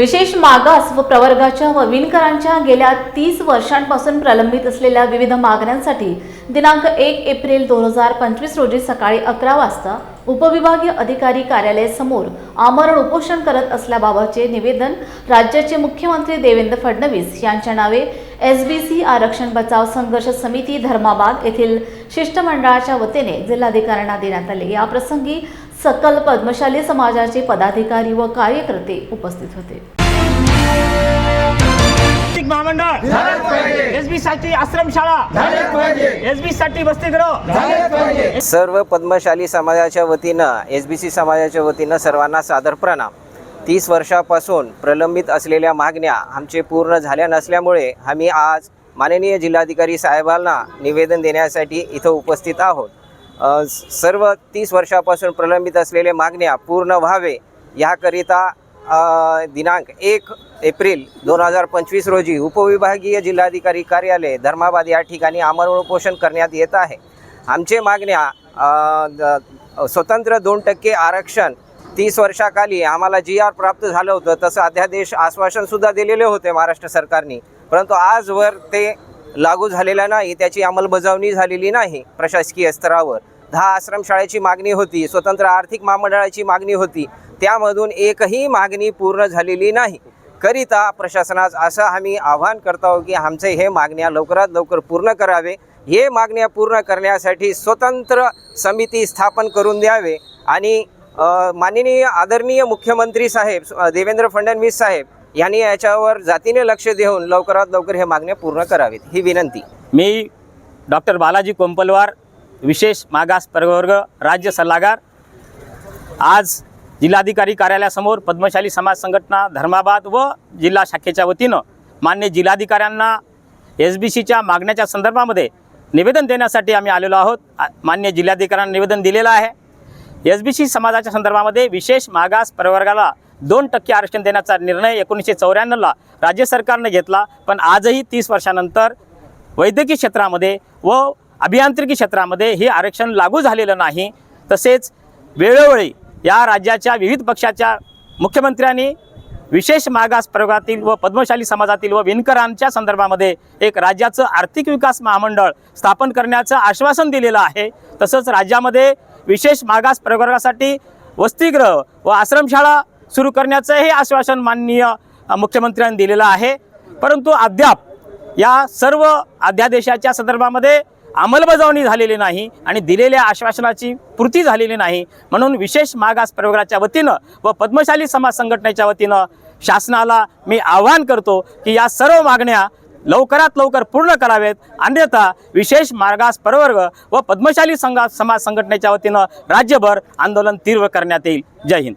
विशेष मागास व प्रवर्गाच्या व विणकरांच्या गेल्या तीस वर्षांपासून प्रलंबित असलेल्या विविध मागण्यांसाठी दिनांक एक एप्रिल दोन हजार पंचवीस रोजी सकाळी अकरा वाजता उपविभागीय अधिकारी कार्यालयासमोर आमरण उपोषण करत असल्याबाबतचे निवेदन राज्याचे मुख्यमंत्री देवेंद्र फडणवीस यांच्या नावे एस बी सी आरक्षण बचाव संघर्ष समिती धर्माबाद येथील शिष्टमंडळाच्या वतीने जिल्हाधिकाऱ्यांना देण्यात आले. या प्रसंगी सकल पद्मशाली समाजाचे पदाधिकारी व कार्यकर्ते उपस्थित होते. आर्थिक महामंडळ. एसबी साठी आश्रमशाळा. एसबी साठी वसतिगृह. सर्व पद्मशाली समाजाच्या वतीनं एस बी सी समाजाच्या वतीनं सर्वांना सादर प्रणाम. तीस वर्षापासून प्रलंबित असलेल्या मागण्या आमचे पूर्ण झाल्या नसल्यामुळे आम्ही आज माननीय जिल्हाधिकारी साहेबांना निवेदन देण्यासाठी इथं उपस्थित आहोत. सर्व तीस वर्षापासून प्रलंबित असलेल्या मागण्या पूर्ण व्हावे याकरिता दिनांक एक एप्रिल दोन हजार पंचवीस रोजी उपविभागीय जिल्हाधिकारी कार्यालय धर्माबाद या ठिकाणी आमरण उपोषण करण्यात येत आहे. आमचे मागण्या द- स्वतंत्र दोन टक्के आरक्षण तीस वर्षाखाली आम्हाला जी आर प्राप्त झालं होतं तसं अध्यादेश आश्वासनसुद्धा दिलेले होते महाराष्ट्र सरकारने. परंतु आजवर ते लागू झालेला नाही त्याची अंमलबजावणी झालेली नाही प्रशासकीय स्तरावर. दहा आश्रमशाळेची मागणी होती स्वतंत्र आर्थिक महामंडळाची मागणी होती. त्यामधून एकही मागणी पूर्ण झालेली नाही. करिता प्रशासनास असं आम्ही आवाहन करतो की आमचे हे मागण्या लवकरात लवकर पूर्ण करावे. हे मागण्या पूर्ण करण्यासाठी स्वतंत्र समिती स्थापन करून द्यावे. आणि माननीय आदरणीय मुख्यमंत्री साहेब देवेंद्र फडणवीस साहेब यांनी याच्यावर जातीने लक्ष देऊन लवकरात लवकर हे मागण्या पूर्ण करावेत. ही विनंती. मी डॉक्टर बालाजी कोंपलवार विशेष मागास प्रवर्ग राज्य सल्लागार आज जिल्हाधिकारी कार्यालयासमोर पद्मशाली समाज संघटना धर्माबाद व जिल्हा शाखेच्या वतीनं मान्य जिल्हाधिकाऱ्यांना एस बी सीच्या मागण्याच्या संदर्भामध्ये निवेदन देण्यासाठी आम्ही आलेलो आहोत. मान्य जिल्हाधिकाऱ्यांना निवेदन दिलेलं आहे. एस बी सी समाजाच्या संदर्भामध्ये विशेष मागास प्रवर्गाला दोन टक्के आरक्षण देण्याचा निर्णय एकोणीसशे चौऱ्याण्णवला राज्य सरकारनं घेतला. पण आजही तीस वर्षानंतर वैद्यकीय क्षेत्रामध्ये व अभियांत्रिकी क्षेत्रामध्ये हे आरक्षण लागू झालेलं नाही. तसेच वेळोवेळी या राज्याच्या विविध पक्षाच्या मुख्यमंत्र्यांनी विशेष मागास प्रयोगातील व पद्मशाली समाजातील व विणकरांच्या संदर्भामध्ये एक राज्याचं आर्थिक विकास महामंडळ स्थापन करण्याचं आश्वासन दिलेलं आहे. तसंच राज्यामध्ये विशेष मागास प्रवर्गासाठी वसतिगृह व आश्रमशाळा सुरू करण्याचं हे आश्वासन माननीय मुख्यमंत्र्यांनी दिलेलं आहे. परंतु अद्याप या सर्व अध्यादेशाच्या संदर्भामध्ये अंमलबजावणी झालेली नाही आणि दिलेल्या आश्वासनाची पूर्ती झालेली नाही. म्हणून विशेष मागास प्रवर्गाच्या वतीनं व पद्मशाली समाज संघटनेच्या वतीनं शासनाला मी आवाहन करतो की या सर्व मागण्या लवकरात लवकर पूर्ण करावेत. अन्यथा विशेष मागास प्रवर्ग व पद्मशाली संघा समाज संघटनेच्या वतीनं राज्यभर आंदोलन तीव्र करण्यात येईल. जय हिंद.